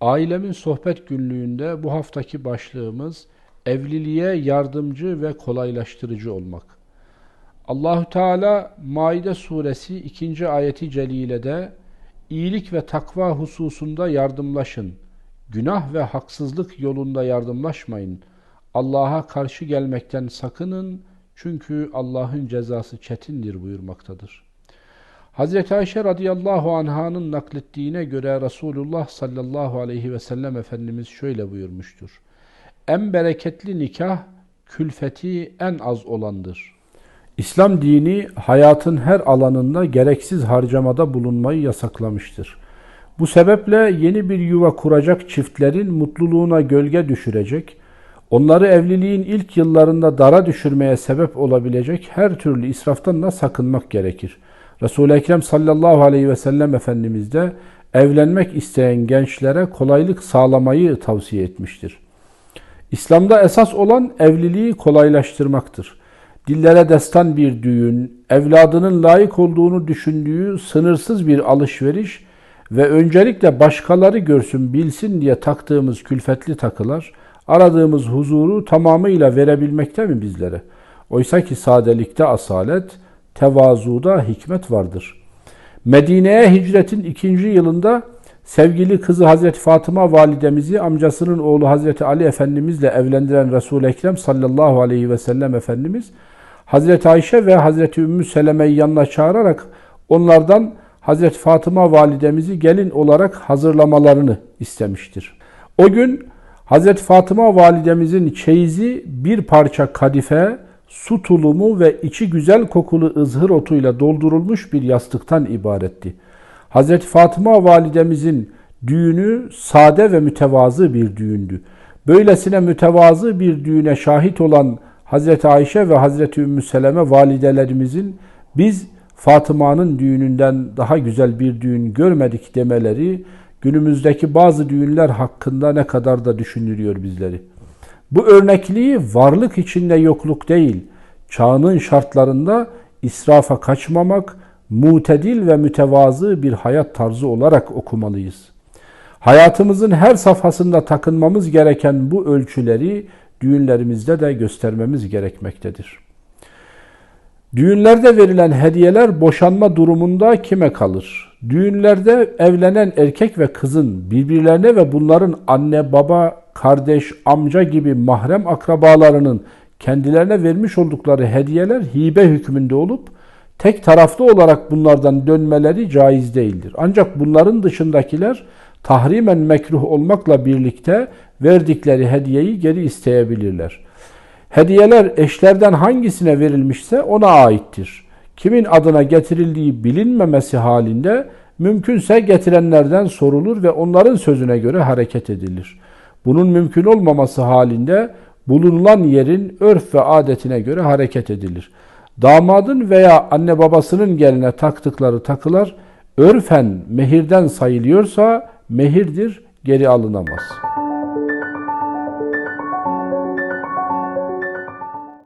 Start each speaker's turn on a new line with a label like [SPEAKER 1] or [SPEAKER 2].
[SPEAKER 1] Ailemin sohbet günlüğünde bu haftaki başlığımız evliliğe yardımcı ve kolaylaştırıcı olmak. Allahü Teala Maide suresi 2. ayeti celilede iyilik ve takva hususunda yardımlaşın. Günah ve haksızlık yolunda yardımlaşmayın. Allah'a karşı gelmekten sakının çünkü Allah'ın cezası çetindir buyurmaktadır. Hazreti Ayşe radıyallahu anhanın naklettiğine göre Resulullah sallallahu aleyhi ve sellem Efendimiz şöyle buyurmuştur. En bereketli nikah külfeti en az olandır. İslam dini hayatın her alanında gereksiz harcamada bulunmayı yasaklamıştır. Bu sebeple yeni bir yuva kuracak çiftlerin mutluluğuna gölge düşürecek, onları evliliğin ilk yıllarında dara düşürmeye sebep olabilecek her türlü israftan da sakınmak gerekir. Resul-i Ekrem sallallahu aleyhi ve sellem Efendimiz de evlenmek isteyen gençlere kolaylık sağlamayı tavsiye etmiştir. İslam'da esas olan evliliği kolaylaştırmaktır. Dillere destan bir düğün, evladının layık olduğunu düşündüğü sınırsız bir alışveriş ve öncelikle başkaları görsün bilsin diye taktığımız külfetli takılar, aradığımız huzuru tamamıyla verebilmekte mi bizlere? Oysa ki sadelikte asalet, tevazuda hikmet vardır. Medine'ye hicretin ikinci yılında sevgili kızı Hazreti Fatıma validemizi amcasının oğlu Hazreti Ali Efendimizle evlendiren Resul-i Ekrem sallallahu aleyhi ve sellem Efendimiz Hazreti Ayşe ve Hazreti Ümmü Seleme'yi yanına çağırarak onlardan Hazreti Fatıma validemizi gelin olarak hazırlamalarını istemiştir. O gün Hazreti Fatıma validemizin çeyizi bir parça kadife, su tulumu ve içi güzel kokulu ızhır otuyla doldurulmuş bir yastıktan ibaretti. Hazreti Fatıma validemizin düğünü sade ve mütevazı bir düğündü. Böylesine mütevazı bir düğüne şahit olan Hazreti Ayşe ve Hazreti Ümmü Seleme validelerimizin biz Fatıma'nın düğününden daha güzel bir düğün görmedik demeleri günümüzdeki bazı düğünler hakkında ne kadar da düşünülüyor bizleri. Bu örnekliği varlık içinde yokluk değil, çağının şartlarında israfa kaçmamak, mutedil ve mütevazı bir hayat tarzı olarak okumalıyız. Hayatımızın her safhasında takınmamız gereken bu ölçüleri düğünlerimizde de göstermemiz gerekmektedir. Düğünlerde verilen hediyeler boşanma durumunda kime kalır? Düğünlerde evlenen erkek ve kızın birbirlerine ve bunların anne, baba, kardeş, amca gibi mahrem akrabalarının kendilerine vermiş oldukları hediyeler hibe hükmünde olup tek taraflı olarak bunlardan dönmeleri caiz değildir. Ancak bunların dışındakiler tahrimen mekruh olmakla birlikte verdikleri hediyeyi geri isteyebilirler. Hediyeler eşlerden hangisine verilmişse ona aittir. Kimin adına getirildiği bilinmemesi halinde mümkünse getirenlerden sorulur ve onların sözüne göre hareket edilir. Bunun mümkün olmaması halinde bulunulan yerin örf ve adetine göre hareket edilir. Damadın veya anne babasının geline taktıkları takılar örfen mehirden sayılıyorsa mehirdir, geri alınamaz.''